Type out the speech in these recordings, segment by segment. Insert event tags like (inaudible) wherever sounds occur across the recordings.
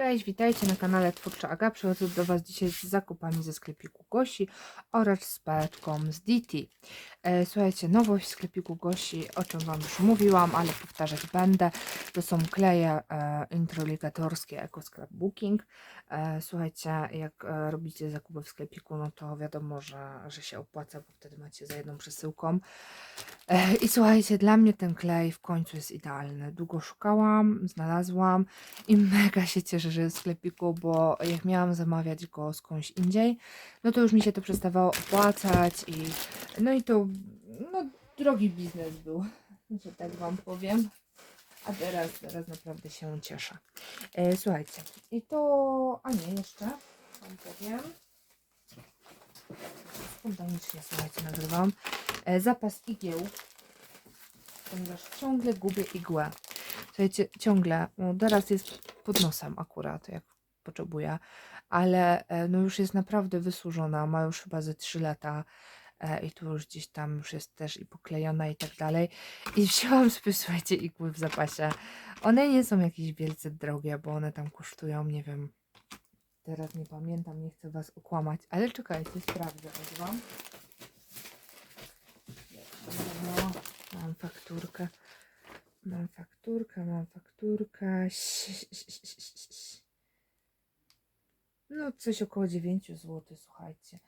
Cześć, witajcie na kanale Twórcza Aga. Przychodzę do Was dzisiaj z zakupami ze sklepiku Gosi oraz z paczką z DT. E, słuchajcie, nowość w sklepiku Gosi, o czym Wam już mówiłam, ale powtarzać będę. To są kleje e, introligatorskie Eco Scrapbooking. E, słuchajcie, jak robicie zakupy w sklepiku, no to wiadomo, że, że się opłaca, bo wtedy macie za jedną przesyłką. I słuchajcie, dla mnie ten klej w końcu jest idealny. Długo szukałam, znalazłam i (laughs) mega się cieszę, w sklepiku, bo jak miałam zamawiać go skądś indziej, no to już mi się to przestawało opłacać i no i to no, drogi biznes był, że tak wam powiem. A teraz, teraz naprawdę się cieszę. E, słuchajcie, i to, a nie, jeszcze wam powiem. Spontanicznie, słuchajcie, nagrywam. E, zapas igieł, ponieważ ciągle gubię igłę. Słuchajcie, ciągle, no teraz jest pod nosem akurat, jak potrzebuję, ale e, no już jest naprawdę wysłużona, ma już chyba ze 3 lata e, i tu już gdzieś tam już jest też i poklejona i tak dalej. I (laughs) wzięłam sobie, słuchajcie, igły w zapasie. One nie są jakieś wielce drogie, bo one tam kosztują, nie wiem, teraz nie pamiętam, nie chcę was okłamać, ale czekajcie, sprawdzę od wam. Mam fakturkę. Mam fakturkę, mam fakturkę. No, coś około 9 zł, słuchajcie.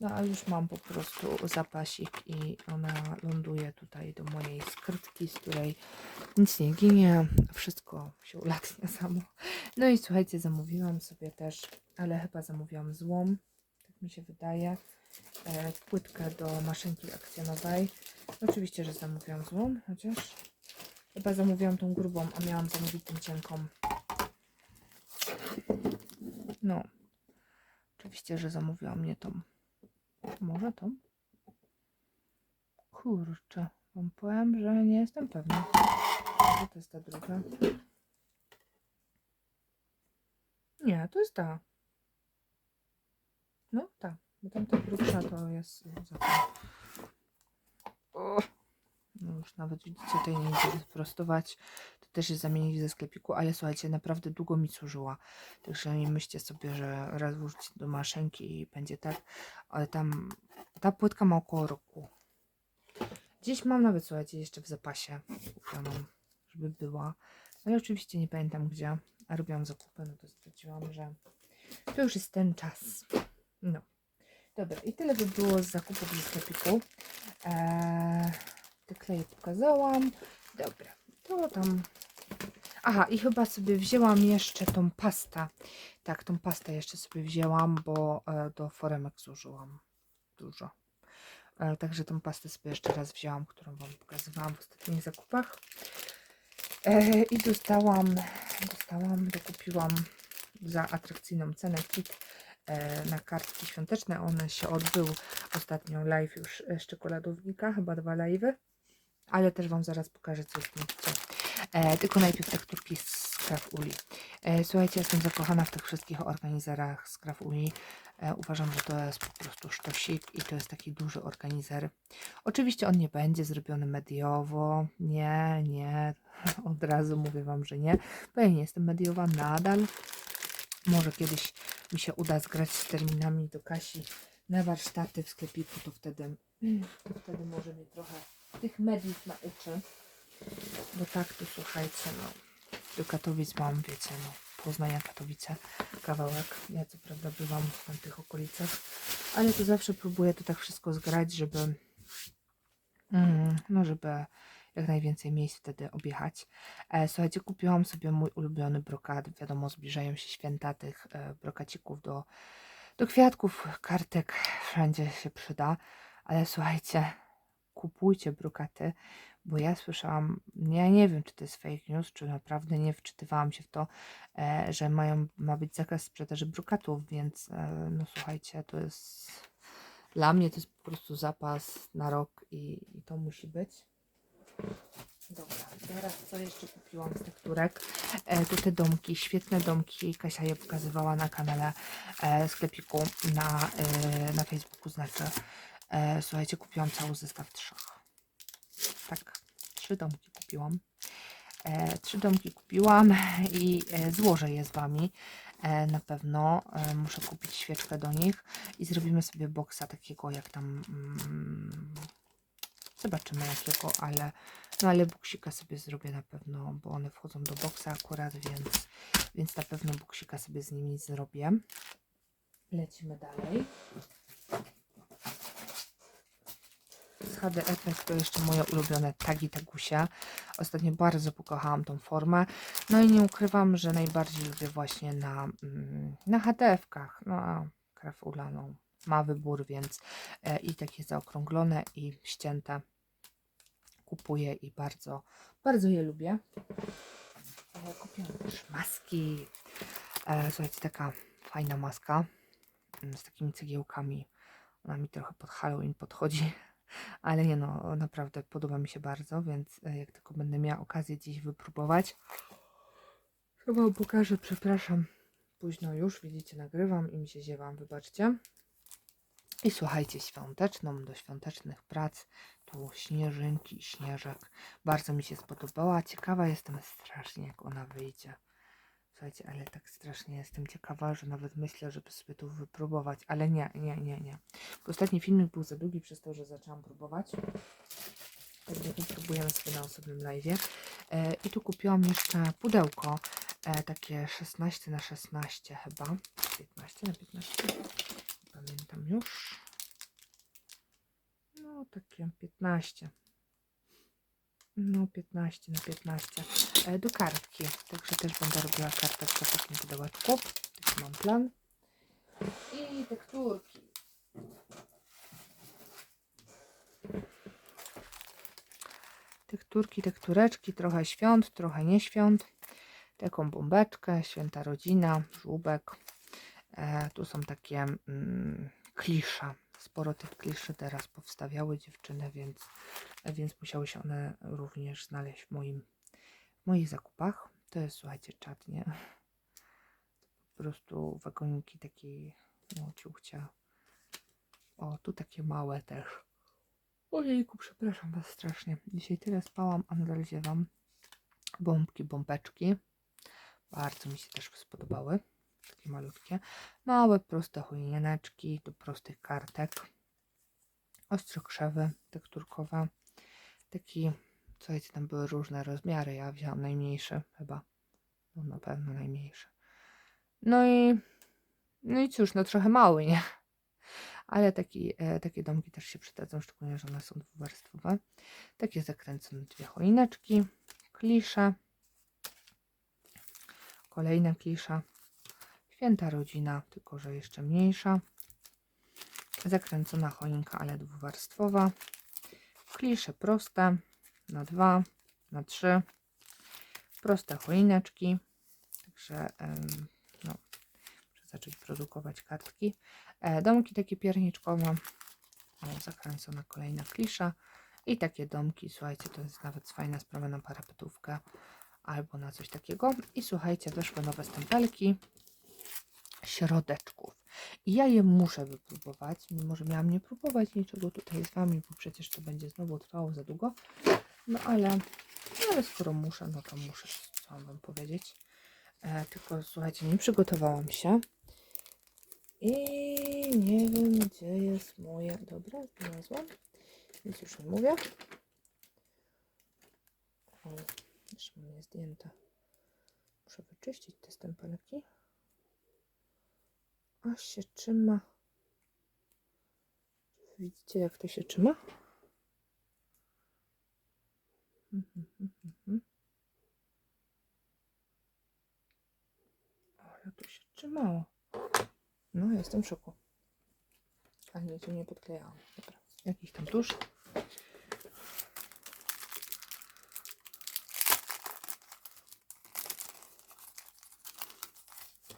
No, a już mam po prostu zapasik i ona ląduje tutaj do mojej skrytki, z której nic nie ginie, wszystko się ulatnia (laughs) samo. No i słuchajcie, zamówiłam sobie też, ale chyba zamówiłam złą, tak mi się wydaje, e, płytkę do maszynki akcjonowej. Oczywiście, że zamówiłam złą, chociaż chyba zamówiłam tą grubą, a miałam zamówić tą cienką. No, oczywiście, że zamówiłam nie tą. Może tą? Kurczę, wam powiem, że nie jestem pewna. Może to jest ta druga. Nie, to jest ta. No, ta. Bo tamta grubsza to jest No już nawet widzicie, tutaj nie idzie wyprostować. To też jest zamiennik ze sklepiku, ale słuchajcie, naprawdę długo mi służyła. Także nie myślcie sobie, że raz włożycie do maszynki i będzie tak. Ale tam ta płytka ma około roku. Gdzieś mam nawet, słuchajcie, jeszcze w zapasie kupioną, żeby była. Ale oczywiście nie pamiętam gdzie. A robiłam zakupy, no to stwierdziłam, że to już jest ten czas. No. Dobra, i tyle by było z zakupów ze sklepiku. Eee, te kleje pokazałam. Dobra, to tam. Aha, i chyba sobie wzięłam jeszcze tą pastę. Tak, tą pastę jeszcze sobie wzięłam, bo e, do foremek zużyłam dużo. E, także tą pastę sobie jeszcze raz wzięłam, którą Wam pokazywałam w ostatnich zakupach. E, I dostałam, dostałam, dokupiłam za atrakcyjną cenę kit na kartki świąteczne. One się odbył ostatnio live już z czekoladownika, chyba dwa live'y. Ale też Wam zaraz pokażę, co jest w. E, tylko najpierw tekturki z Craft Uli. E, słuchajcie, jestem zakochana w tych wszystkich organizerach z Craft Uli. E, uważam, że to jest po prostu sztosik i to jest taki duży organizer. Oczywiście on nie będzie zrobiony mediowo. Nie, nie. (laughs) Od razu mówię Wam, że nie. Bo ja nie jestem mediowa nadal. Może kiedyś mi się uda zgrać z terminami do Kasi na warsztaty w sklepiku, to wtedy, (clears throat) wtedy może mnie trochę tych mediów nauczy. Bo tak to słuchajcie, no do Katowic mam, wiecie, no Poznania Katowice, kawałek. Ja co prawda bywam w tamtych okolicach, ale to zawsze próbuję to tak wszystko zgrać, żeby mm, no żeby jak najwięcej miejsc wtedy objechać. E, słuchajcie, kupiłam sobie mój ulubiony brokat. Wiadomo, zbliżają się święta tych e, brokacików do, do kwiatków, kartek, wszędzie się przyda. Ale słuchajcie, kupujcie brokaty, bo ja słyszałam, ja nie wiem, czy to jest fake news, czy naprawdę nie wczytywałam się w to, e, że mają, ma być zakaz sprzedaży brokatów, więc e, no słuchajcie, to jest dla mnie to jest po prostu zapas na rok i, i to musi być. Dobra, teraz co jeszcze kupiłam z tekturek? E, to te domki, świetne domki. Kasia je pokazywała na kanale e, sklepiku na, e, na Facebooku znaczy. E, słuchajcie, kupiłam cały zestaw trzech. Tak, trzy domki kupiłam. E, trzy domki kupiłam i e, złożę je z Wami. E, na pewno e, muszę kupić świeczkę do nich i zrobimy sobie boksa takiego jak tam mm, zobaczymy jakiego, ale no ale buksika sobie zrobię na pewno, bo one wchodzą do boksa akurat, więc, więc na pewno buksika sobie z nimi zrobię. Lecimy dalej. Effect to jeszcze moje ulubione tagi tagusia. Ostatnio bardzo pokochałam tą formę. No i nie ukrywam, że najbardziej lubię właśnie na, mm, na HDF-kach. No a krew ulaną ma wybór, więc e, i takie zaokrąglone i ścięte kupuję i bardzo, bardzo je lubię. E, Kupiłam też maski. E, Słuchajcie, taka fajna maska mm, z takimi cegiełkami. Ona mi trochę pod Halloween podchodzi, ale nie no, naprawdę podoba mi się bardzo, więc e, jak tylko będę miała okazję dziś wypróbować, to wam pokażę, przepraszam, późno już, widzicie, nagrywam i mi się ziewam, wybaczcie. I słuchajcie, świąteczną, do świątecznych prac, tu śnieżynki śnieżek. Bardzo mi się spodobała. Ciekawa jestem strasznie, jak ona wyjdzie. Ale tak strasznie jestem ciekawa, że nawet myślę, żeby sobie tu wypróbować. Ale nie, nie, nie, nie. Ostatni filmik był za długi przez to, że zaczęłam próbować. Także wypróbujemy sobie na osobnym live. E, I tu kupiłam jeszcze pudełko. E, takie 16 na 16 chyba. 15 na 15. Nie pamiętam już. No, takie 15. No, 15 na 15. E, do kartki. Także też będę robiła karteczkę w takim pudełeczku. Taki mam plan. I tekturki. Tekturki, tektureczki, trochę świąt, trochę nie świąt. Taką bombeczkę, święta rodzina, żółbek. E, tu są takie mm, klisze. Sporo tych kliszy teraz powstawiały dziewczyny, więc, więc musiały się one również znaleźć w, moim, w moich zakupach. To jest, słuchajcie, czat, nie? Po prostu wagoniki takiej, no, ciuchcia. O, tu takie małe też. Ojejku, przepraszam Was strasznie. Dzisiaj tyle spałam, a nadal ziewam. Bombki, bombeczki. Bardzo mi się też spodobały. Takie malutkie. Małe, proste choineczki do prostych kartek. Ostrokrzewy tekturkowe. Taki, słuchajcie, tam były różne rozmiary. Ja wzięłam najmniejszy chyba. No na pewno najmniejszy. No i, no i cóż, no trochę mały, nie? Ale taki, e, takie domki też się przydadzą, szczególnie, że one są dwuwarstwowe. Takie zakręcone dwie choineczki, klisze, kolejna klisza, święta rodzina, tylko że jeszcze mniejsza, zakręcona choinka, ale dwuwarstwowa, klisze proste, na dwa, na trzy, proste choineczki, także no, muszę zacząć produkować kartki. E, domki takie pierniczkowe, zakręcona kolejna klisza. I takie domki, słuchajcie, to jest nawet fajna sprawa na parapetówkę albo na coś takiego. I słuchajcie, weszły nowe stempelki środeczków. I ja je muszę wypróbować, mimo że miałam nie próbować niczego tutaj z Wami, bo przecież to będzie znowu trwało za długo. No ale, no ale skoro muszę, no to muszę, co Wam powiedzieć. E, tylko słuchajcie, nie przygotowałam się. I nie wiem, gdzie jest moje... Dobra, znalazłam. Więc już nie mówię. O, jeszcze mam je zdjęte. Muszę wyczyścić te stempelki. A się trzyma. Widzicie, jak to się trzyma? Mhm, mhm. Ale to się trzymało. No, jestem w szoku. A tu nie podklejałam. Dobra. Jakiś tam tusz.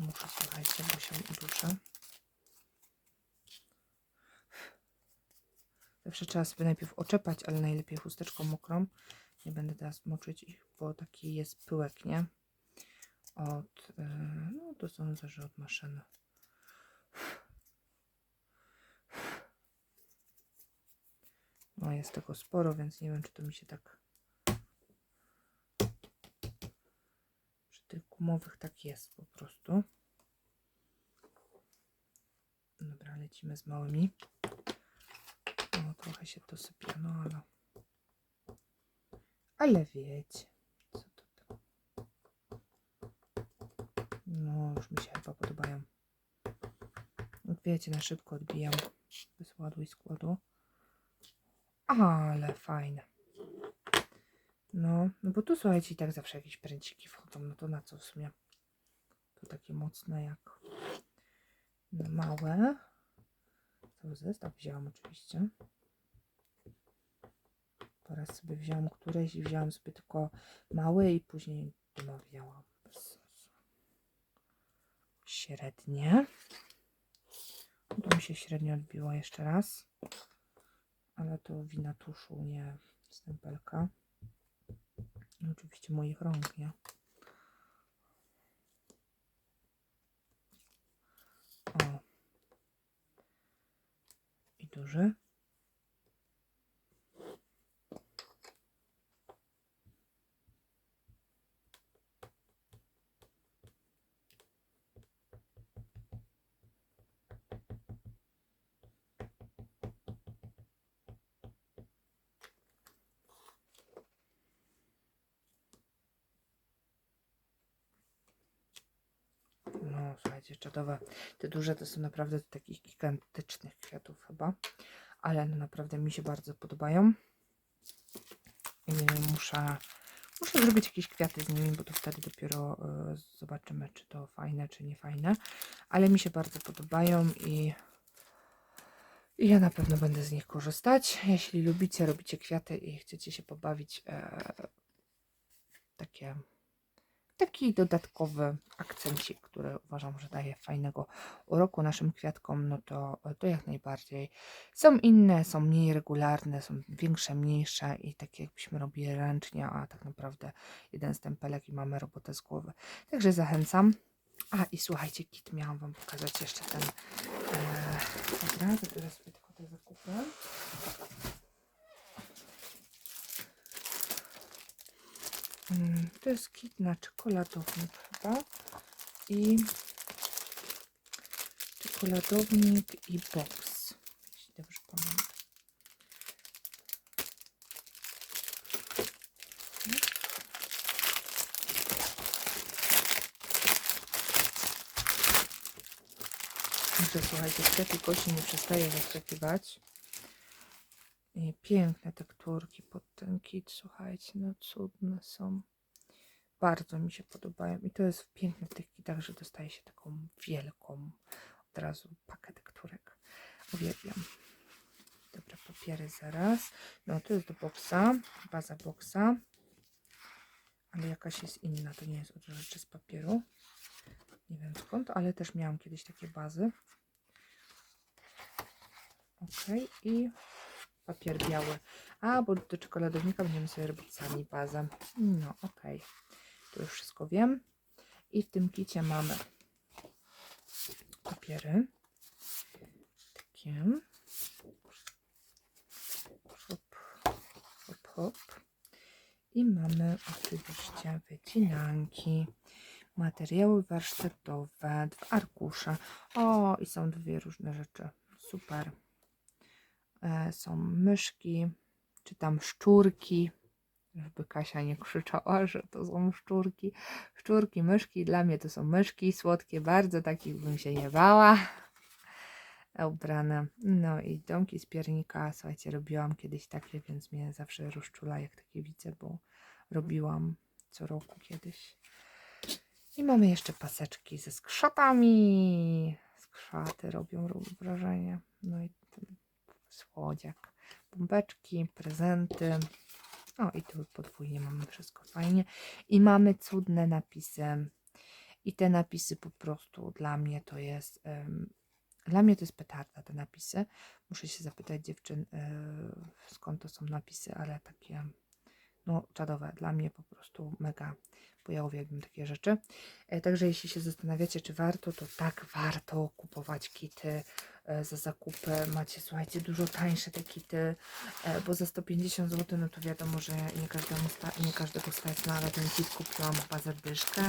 Muszę, słuchajcie, bo się uduszę. Zawsze trzeba sobie najpierw oczepać, ale najlepiej chusteczką mokrą. Nie będę teraz moczyć ich, bo taki jest pyłek, nie? Od, yy, no to są zależy od maszyny. No jest tego sporo, więc nie wiem, czy to mi się tak gumowych tak jest po prostu. Dobra, lecimy z małymi. No, trochę się to sypie, no ale... Ale wiecie, co to. No, już mi się chyba podobają. Jak wiecie, na szybko odbijam bez ładu i składu. Ale fajne. No, no bo tu słuchajcie, i tak zawsze jakieś pręciki wchodzą. No to na co w sumie? To takie mocne jak małe. Cały zestaw wzięłam oczywiście. Teraz sobie wziąłam któreś i wziąłam sobie tylko małe i później domawiałam. Średnie. To mi się średnio odbiło jeszcze raz. Ale to wina tuszu, nie stempelka. I oczywiście moich rąk, nie? O. I duży. No, słuchajcie, czadowe. Te duże to są naprawdę takich gigantycznych kwiatów chyba. Ale no naprawdę mi się bardzo podobają. I muszę, muszę zrobić jakieś kwiaty z nimi, bo to wtedy dopiero e, zobaczymy, czy to fajne, czy nie fajne. Ale mi się bardzo podobają i, i ja na pewno będę z nich korzystać. Jeśli lubicie, robicie kwiaty i chcecie się pobawić, e, takie taki dodatkowy akcencik, który uważam, że daje fajnego uroku naszym kwiatkom, no to, to jak najbardziej. Są inne, są mniej regularne, są większe, mniejsze i takie jakbyśmy robili ręcznie, a tak naprawdę jeden stempelek i mamy robotę z głowy. Także zachęcam. A i słuchajcie, kit miałam Wam pokazać jeszcze ten. E, dobra, to teraz sobie tylko te zakupy. To jest kit na czekoladownik chyba. I czekoladownik i box. Jeśli dobrze pamiętam. Słuchajcie, sklepik gości nie przestaje zaskakiwać. Piękne tekturki pod ten kit, słuchajcie, no cudne są. Bardzo mi się podobają i to jest piękne w tych kitach, że dostaje się taką wielką od razu pakę tekturek. Uwielbiam. Dobra, papiery zaraz. No to jest do boksa, baza boksa. Ale jakaś jest inna, to nie jest od rzeczy z papieru. Nie wiem skąd, ale też miałam kiedyś takie bazy. Ok, i papier biały. A, bo do czekoladownika będziemy sobie robić sami bazę. No, ok. To już wszystko wiem. I w tym kicie mamy papiery. Takie. Hop, hop, hop. I mamy oczywiście wycinanki, materiały warsztatowe, dwa arkusze. O, i są dwie różne rzeczy. Super są myszki, czy tam szczurki, żeby Kasia nie krzyczała, że to są szczurki. Szczurki, myszki, dla mnie to są myszki, słodkie bardzo, takich bym się nie bała. Ubrane. No i domki z piernika, słuchajcie, robiłam kiedyś takie, więc mnie zawsze rozczula, jak takie widzę, bo robiłam co roku kiedyś. I mamy jeszcze paseczki ze skrzatami. Skrzaty robią, wrażenie. No i słodziak. Bombeczki, prezenty. O i tu podwójnie mamy wszystko fajnie. I mamy cudne napisy. I te napisy po prostu dla mnie to jest... em, dla mnie to jest petarda, te napisy. Muszę się zapytać dziewczyn, e, skąd to są napisy, ale takie no czadowe. Dla mnie po prostu mega, bo ja uwielbiam takie rzeczy. E, Także jeśli się zastanawiacie, czy warto, to tak warto kupować kity e, za zakupy. Macie, słuchajcie, dużo tańsze te kity, e, bo za 150 zł, no to wiadomo, że nie, każdemu sta, nie każdego stać, no ale ten kit kupiłam chyba za dyszkę.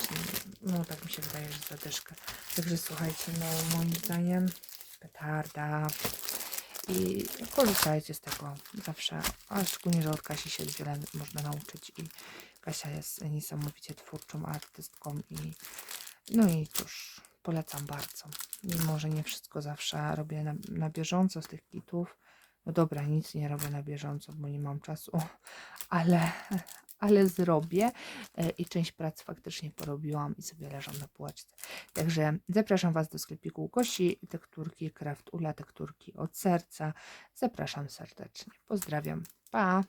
Czy- No tak mi się wydaje, że za dyszkę. Także słuchajcie, no moim zdaniem petarda. I korzystajcie z tego zawsze, a szczególnie, że od Kasi się wiele można nauczyć i Kasia jest niesamowicie twórczą artystką i no i cóż, polecam bardzo. Mimo, że nie wszystko zawsze robię na, na bieżąco z tych kitów. No dobra, nic nie robię na bieżąco, bo nie mam czasu, (laughs) ale, ale zrobię e, i część prac faktycznie porobiłam i sobie leżą na półeczce. Także zapraszam Was do sklepiku Kosi, tekturki Kraft Ula, tekturki od serca. Zapraszam serdecznie. Pozdrawiam. Pa!